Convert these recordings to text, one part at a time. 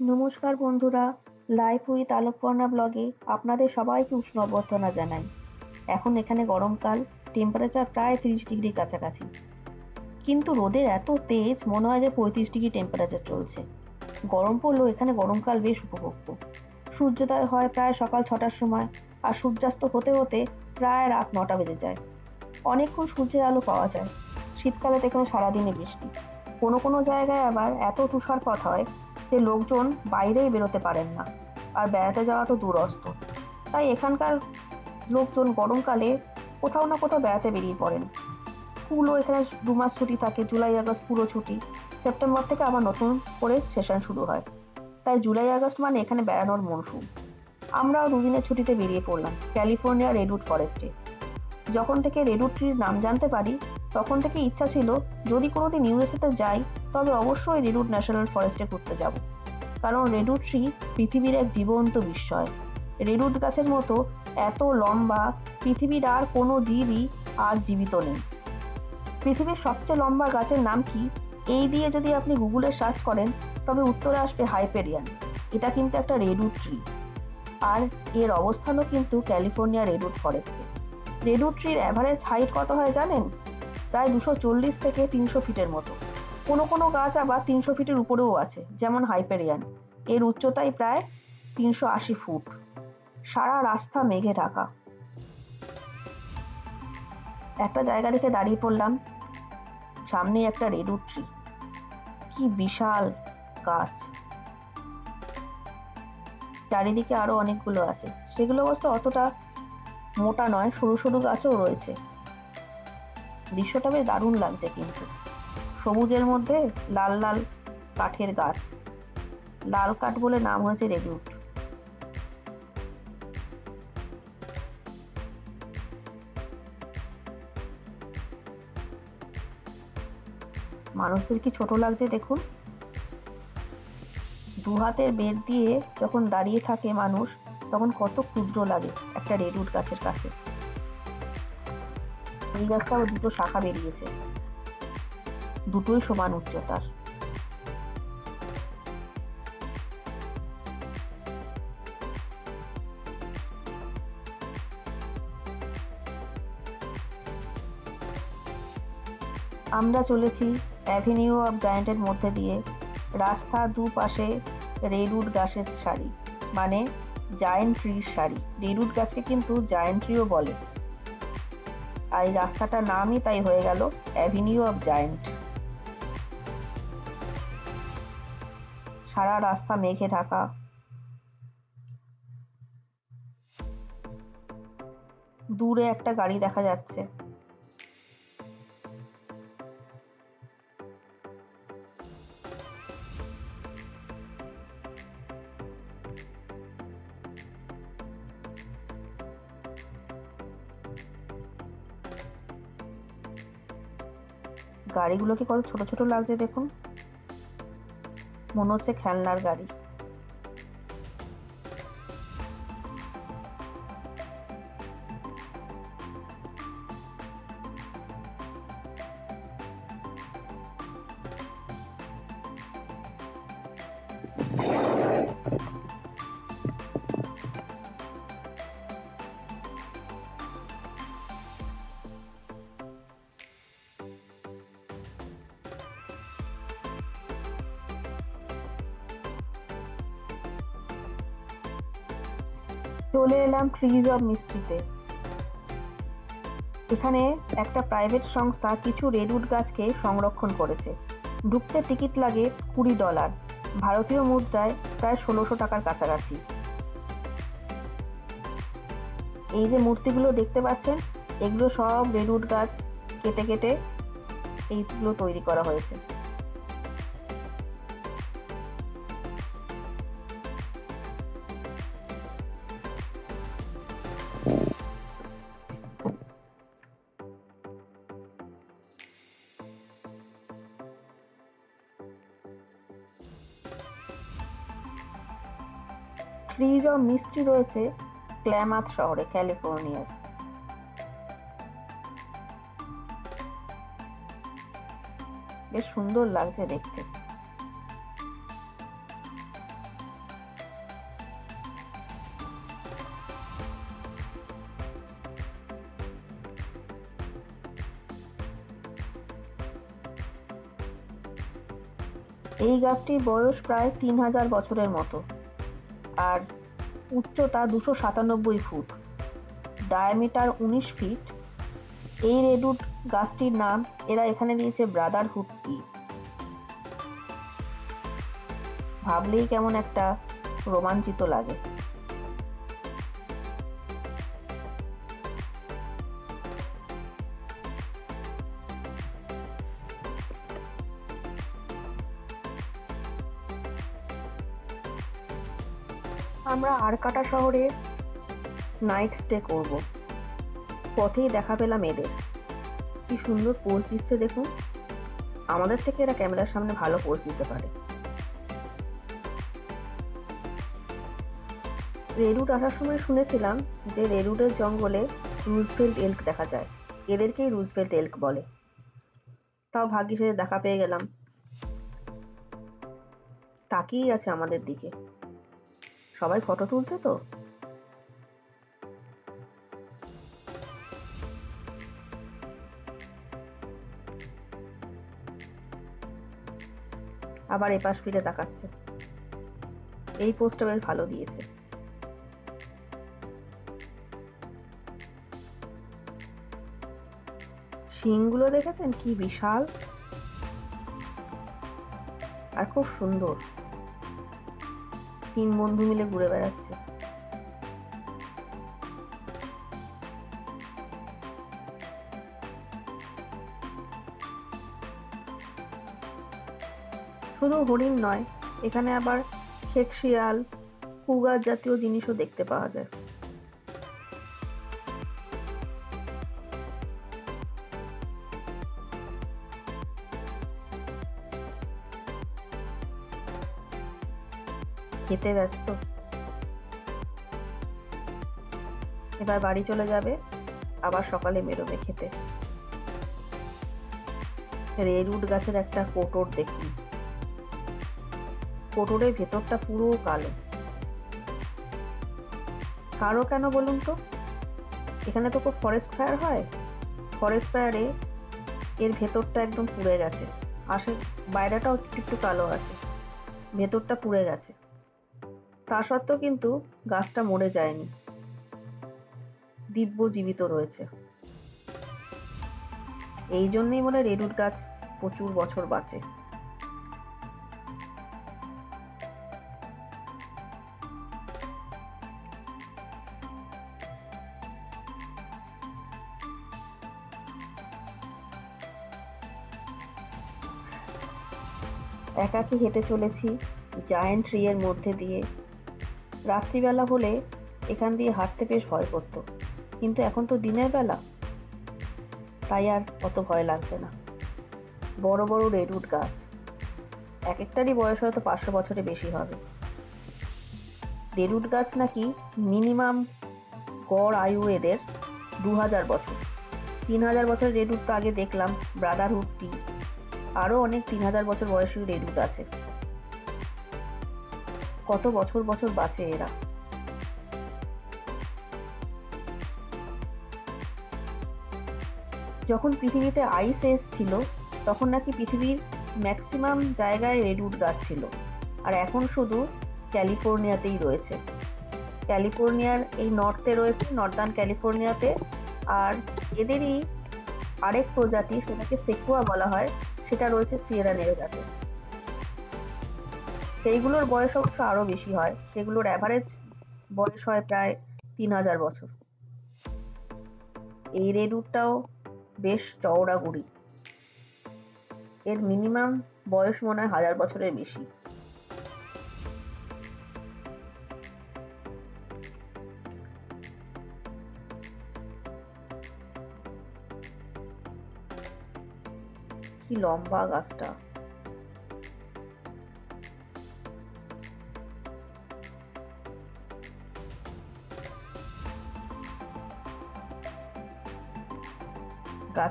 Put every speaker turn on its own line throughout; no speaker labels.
নমস্কার বন্ধুরা life with Alokparna ব্লগে আপনাদের সবাইকে উষ্ণ অভ্যর্থনা জানাই। এখন এখানে গরমকাল টেম্পারেচার প্রায় তিরিশ ডিগ্রি কাছাকাছি। কিন্তু রোদের এত তেজ, মনে হয় যে পঁয়ত্রিশ ডিগ্রি টেম্পারেচার চলছে। গরম পড়লেও এখানে গরমকাল বেশ উপভোগ্য। সূর্যোদয় হয় প্রায় সকাল ছটার সময়, আর সূর্যাস্ত হতে হতে প্রায় রাত নটা বেজে যায়। অনেকক্ষণ সূর্যের আলো পাওয়া যায়। শীতকালে তো এখানে সারাদিনই বৃষ্টি। কোনো কোনো জায়গায় আবার এত তুষারপাত হয় যে লোকজন বাইরেই বেরোতে পারেন না। আর বেড়াতে যাওয়া তো দূরস্ত। তাই এখানকার লোকজন গরমকালে কোথাও না কোথাও বেড়াতে বেরিয়ে পড়েন। স্কুলও এখানে দু মাস ছুটি থাকে, জুলাই, আগস্ট পুরো ছুটি। সেপ্টেম্বর থেকে আবার নতুন করে সেশন শুরু হয়। তাই জুলাই, আগস্ট মানে এখানে বেড়ানোর মরশুম। আমরাও দুদিনের ছুটিতে বেরিয়ে পড়লাম ক্যালিফোর্নিয়া রেডউড ফরেস্টে। যখন থেকে রেডউড ট্রির নাম জানতে পারি তখন থেকে ইচ্ছা ছিল, যদি কোনোদিন ইউএসএতে যাই, তবে অবশ্যই রেডউড ন্যাশনাল ফরেস্টে ঘুরতে যাব। কারণ রেডউড ট্রি পৃথিবীর এক জীবন্ত বিস্ময়। রেডউড গাছের মতো এত লম্বা, পৃথিবীর আর কোনো জীবই আর জীবিত নেই। পৃথিবীর সবচেয়ে লম্বা গাছের নাম কি? এই দিয়ে যদি আপনি গুগলে সার্চ করেন, তবে উত্তরে আসবে হাইপেরিয়ান। এটা কিন্তু একটা রেডউড ট্রি। আর এর অবস্থানও কিন্তু ক্যালিফোর্নিয়া রেডউড ফরেস্টে। রেডউড ট্রির অ্যাভারেজ হাইট কত হয় জানেন? প্রায় দুশো চল্লিশ থেকে তিনশো ফিটের মতো। কোনো কোনো গাছ আবার তিনশো ফিটের উপরেও আছে, যেমন হাইপেরিয়ান। এর উচ্চতাই প্রায় তিনশো আশি ফুট। সারা রাস্তা মেঘে ঢাকা। একটা জায়গা দেখে দাঁড়িয়ে পড়লাম। সামনে একটা রেডউড ট্রি। কি বিশাল গাছ। চারিদিকে আরও অনেকগুলো আছে। সেগুলো অবশ্য অতটা মোটা নয়, সরু সরু গাছও রয়েছে। দৃশ্যটা বেশ দারুণ লাগছে কিন্তু। সবুজের মধ্যে লাল লাল কাঠের গাছ। লাল কাঠ বলে নাম হয়েছে রেডিউট মানুষদের কি ছোট লাগছে দেখুন। দু হাতের বের দিয়ে যখন দাঁড়িয়ে থাকে মানুষ, তখন কত ক্ষুদ্র লাগে একটা রেডউড গাছের কাছে। এই গাছটাও দুটো শাখা বেরিয়েছে। দুটোই সমান উচ্চতার। আমরা চলেছি অ্যাভিনিউ অফ জায়েন্টের মধ্যে দিয়ে। রাস্তা দুপাশে রেডউড গাছের সারি মানে জায়েন্ট ট্রির সারি। রেডউড গাছকে কিন্তু জায়েন্ট ট্রিও বলে। আর এই রাস্তাটার নামই তাই হয়ে গেল অ্যাভিনিউ অফ জায়েন্ট সারা রাস্তা মেঘে ঢাকা। দূরে একটা গাড়ি দেখা যাচ্ছে। গাড়িগুলোকে কত ছোট ছোট লাগছে দেখুন? মনে হচ্ছে খেলনার গাড়ি। চলে এলাম ট্রিজ অব মিস্ত্রিতে এখানে একটা প্রাইভেট সংস্থা কিছু রেডউড গাছকে সংরক্ষণ করেছে। ঢুকতে টিকিট লাগে কুড়ি ডলার ভারতীয় মুদ্রায় প্রায় ষোলোশো টাকার কাছাকাছি। এই যে মূর্তিগুলো দেখতে পাচ্ছেন, এগুলো সব রেডউড গাছ কেটে কেটে এইগুলো তৈরি করা হয়েছে। ফ্রিজ অফ মিষ্টি রয়েছে ক্ল্যামাত শহরে ক্যালিফোর্নিয়ার বেশ সুন্দর লাগছে দেখতে। এই গাছটির বয়স প্রায় তিন হাজার বছরের মতো। আর উচ্চতা দুশো সাতানব্বই ফুট। ডায়ামিটার উনিশ ফিট এই রেডুট গাছটির নাম এরা এখানে দিয়েছে ব্রাদারহুড টি ভাবলেই কেমন একটা রোমাঞ্চিত লাগে। আমরা আরকাটা শহরে নাইট স্টে করব। পথেই দেখা পেলাম এদের। কি সুন্দর পোজ দিচ্ছে দেখুন। আমাদের থেকে এরা ক্যামেরার সামনে ভালো পোজ দিতে পারে। রেডুট আসার সময় শুনেছিলাম যে রেডুটের জঙ্গলে রুজভেল্ট এল্ক দেখা যায়। এদেরকেই রুজভেল্ট এল্ক বলে। তাও ভাগ্যিস দেখা পেয়ে গেলাম। তাকিয়েই আছে আমাদের দিকে। সবাই ফটো তুলছে তো? আবার এপাশ ফিরে তাকাচ্ছে। এই পোস্টটা বেশ ভালো দিয়েছে। শিংগুলো দেখেছেন? কি বিশাল। আর খুব সুন্দর। তিন বন্ধু মিলে ঘুরে বেড়াচ্ছে। শুধু হরিণ নয়, এখানে আবার শেখ শিয়াল কুগার জাতীয় জিনিসও দেখতে পাওয়া যায়। খেতে ব্যস্ত। এবার বাড়ি চলে যাবে, আবার সকালে বেরোবে খেতে। রেডউড গাছের একটা কোটর দেখি। কোটরের ভেতরটা পুরো কালো। কারও কেন বলুন তো? এখানে তো খুব ফরেস্ট ফায়ার হয়। ফরেস্ট ফায়ারে এর ভেতরটা একদম পুড়ে গেছে। আসে, বাইরেটাও একটু একটু কালো আছে। ভেতরটা পুড়ে গেছে। তা সত্ত্বেও কিন্তু গাছটা মরে যায়নি। দিব্য জীবিত রয়েছে। এই জন্যই বলে রেডুট গাছ প্রচুর বছর বাঁচে। একাকি হেঁটে চলেছি জায়েন্ট ট্রি এর মধ্যে দিয়ে। রাত্রিবেলা হলে এখান দিয়ে হাঁটতে বেশ ভয় করতো। কিন্তু এখন তো দিনের বেলা। তাই আর অত ভয় লাগছে না। বড় বড় রেডউড গাছ। এক একটারই বয়স হয়তো পাঁচশো বছরে বেশি হবে। রেডউড গাছ নাকি মিনিমাম গড় আয়ু এদের দু হাজার বছর। তিন হাজার বছর রেডউড তো আগে দেখলাম ব্রাদারহুড টি আরও অনেক তিন হাজার বছর বয়সী রেডউড আছে। কত বছর বছর বাঁচে এরা? যখন পৃথিবীতে আইস এজ ছিল, তখন নাকি পৃথিবীর ম্যাক্সিমাম জায়গায় রেডউড গাছ ছিল। আর এখন শুধু ক্যালিফোর্নিয়াতেই রয়েছে। ক্যালিফোর্নিয়ার এই নর্থে রয়েছে নর্দার্ন ক্যালিফোর্নিয়াতে। আর এদেরই আরেক প্রজাতি, সেটাকে সেকুয়া বলা হয়, সেটা রয়েছে সিয়েরা নেভেদাতে সেইগুলোর বয়স অবশ্য আরও বেশি হয়। সেগুলোর অ্যাভারেজ বয়স হয় প্রায় তিন হাজার বছর। এই রেডউডটাও বেশ চওড়া গুড়ি এর মিনিমাম বয়স মনে হয় হাজার বছরের বেশি। কি লম্বা গাছটা।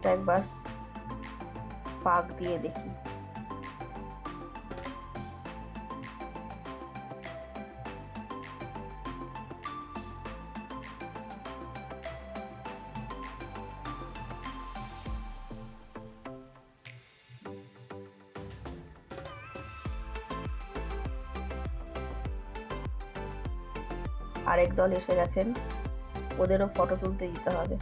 মাছটা একবার পাক দিয়ে দেখি। আরেক দল এসে গেছেন ওদেরও ফটো তুলতে দিতে হবে।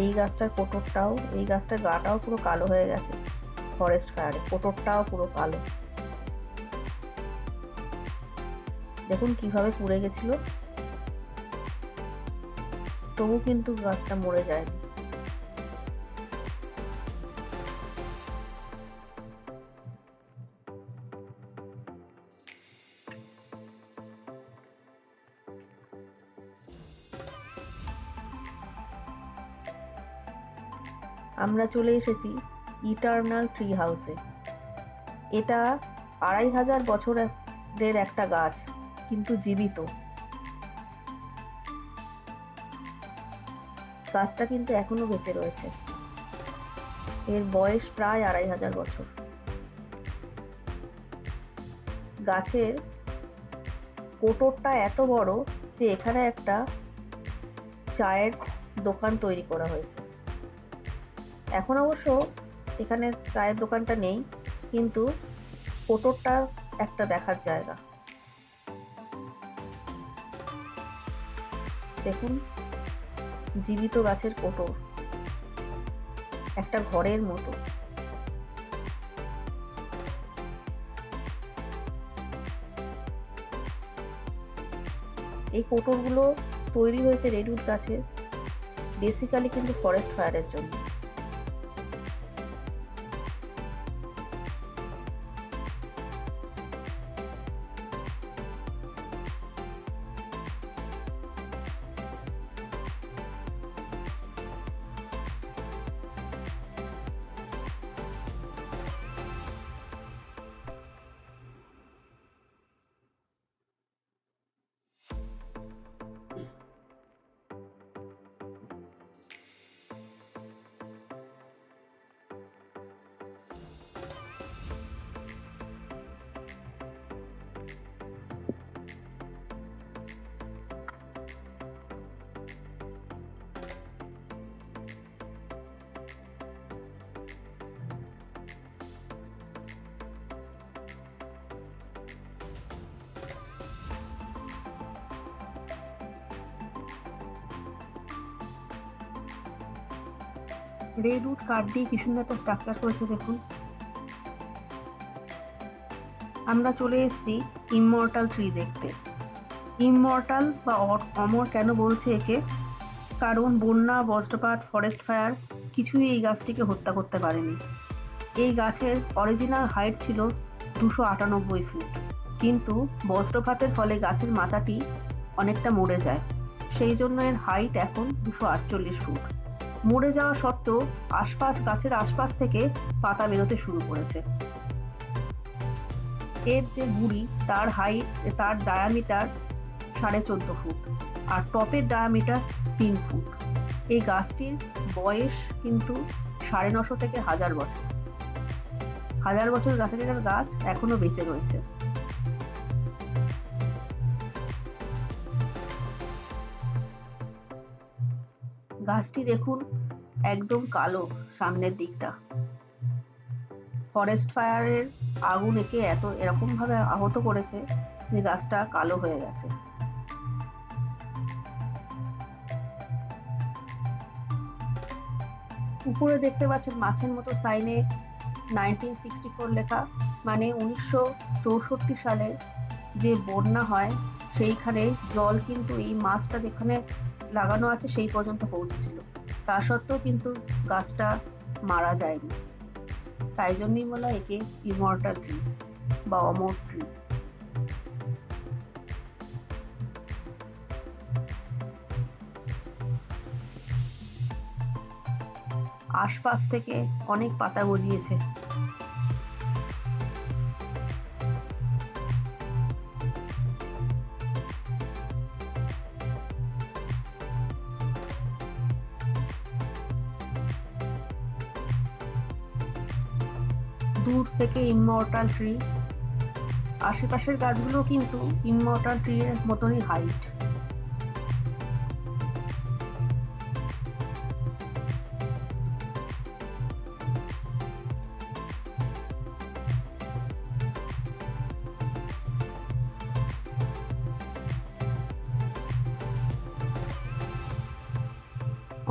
এই গাছটার কোটরটাও, এই গাছটার গাটাও পুরো কালো হয়ে গেছে। ফরেস্ট ফায়ারে কোটরটাও পুরো কালো। দেখুন কীভাবে পুড়ে গেছিল। তবু কিন্তু গাছটা মরে যায়নি। আমরা চলে এসেছি ইটার্নাল ট্রি হাউসে এটা আড়াই হাজার বছরের একটা গাছ, কিন্তু জীবিত। গাছটা কিন্তু এখনও বেঁচে রয়েছে। এর বয়স প্রায় আড়াই হাজার বছর। গাছের কোটরটা এত বড় যে এখানে একটা চায়ের দোকান তৈরি করা হয়েছে। এখন অবশ্য এখানে চায়ের দোকানটা নেই, কিন্তু কোটরটা একটা দেখার জায়গা। দেখুন, জীবিত গাছের কোটর একটা ঘরের মতো। এই কোটরগুলো তৈরি হয়েছে রেডউড গাছের, বেসিক্যালি কিন্তু ফরেস্ট ফায়ারের জন্য। রেডউড কাঠ দিয়ে কি সুন্দর একটা স্ট্রাকচার করেছে দেখুন। আমরা চলে এসেছি ইমমর্টাল ট্রি দেখতে। ইমমর্টাল বা অমর কেন বলছে একে? কারণ বন্যা, বজ্রপাত ফরেস্ট ফায়ার কিছুই এই গাছটিকে হত্যা করতে পারেনি। এই গাছের অরিজিনাল হাইট ছিল দুশো আটানব্বই ফুট কিন্তু বজ্রপাতের ফলে গাছের মাথাটি অনেকটা মরে যায়। সেই জন্য এর হাইট এখন দুশো আটচল্লিশ ফুট মরে যাওয়া সত্ত্বেও আশপাশ, গাছের আশপাশ থেকে পাতা বেরোতে শুরু করেছে। এর যে গুড়ি, তার হাইট তার ডায়ামিটার সাড়ে চোদ্দ ফুট আর টপের ডায়ামিটার তিন ফুট। এই গাছটির বয়স কিন্তু সাড়ে নশো থেকে হাজার বছর। হাজার বছর গাছের গাছ এখনও বেঁচে রয়েছে। গাছটি দেখুন একদম কালো সামনের দিকটা। ফরেস্ট ফায়ারের আগুন একে এত এরকম ভাবে আহত করেছে যে গাছটা কালো হয়ে গেছে। উপরে দেখতে পাচ্ছেন মাছের মতো সাইনে নাইনটিন সিক্সটি ফোর লেখা মানে উনিশশো চৌষট্টি সালে যে বন্যা হয় সেইখানে জল কিন্তু এই মাছটা যেখানে লাগানো আছে সেই পর্যন্ত পৌঁছেছিল। তা সত্ত্বেও কিন্তু গাছটা মারা যায়নি। তাই জন্যই বলা একে ইমর্টাল ট্রি বা অমর ট্রি আশপাশ থেকে অনেক পাতা গজিয়েছে। দূর থেকে ইমমর্টাল ট্রি আশেপাশের গাছগুলো কিন্তু ইমমর্টাল ট্রি এর মতনই হাইট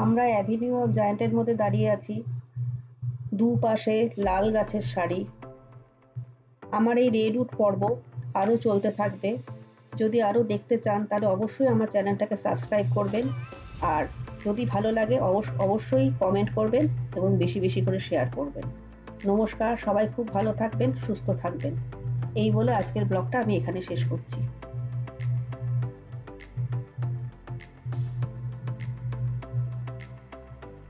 আমরা অ্যাভিনিউ অফ জায়ান্টের মধ্যে দাঁড়িয়ে আছি। দুপাশে লাল গাছের সারি আমার এই রেড রেডউড পর্ব আরও চলতে থাকবে। যদি আরও দেখতে চান, তাহলে অবশ্যই আমার চ্যানেলটাকে সাবস্ক্রাইব করবেন। আর যদি ভালো লাগে অবশ্য অবশ্যই কমেন্ট করবেন এবং বেশি বেশি করে শেয়ার করবেন। নমস্কার, সবাই খুব ভালো থাকবেন, সুস্থ থাকবেন। এই বলে আজকের ব্লগটা আমি এখানে শেষ করছি।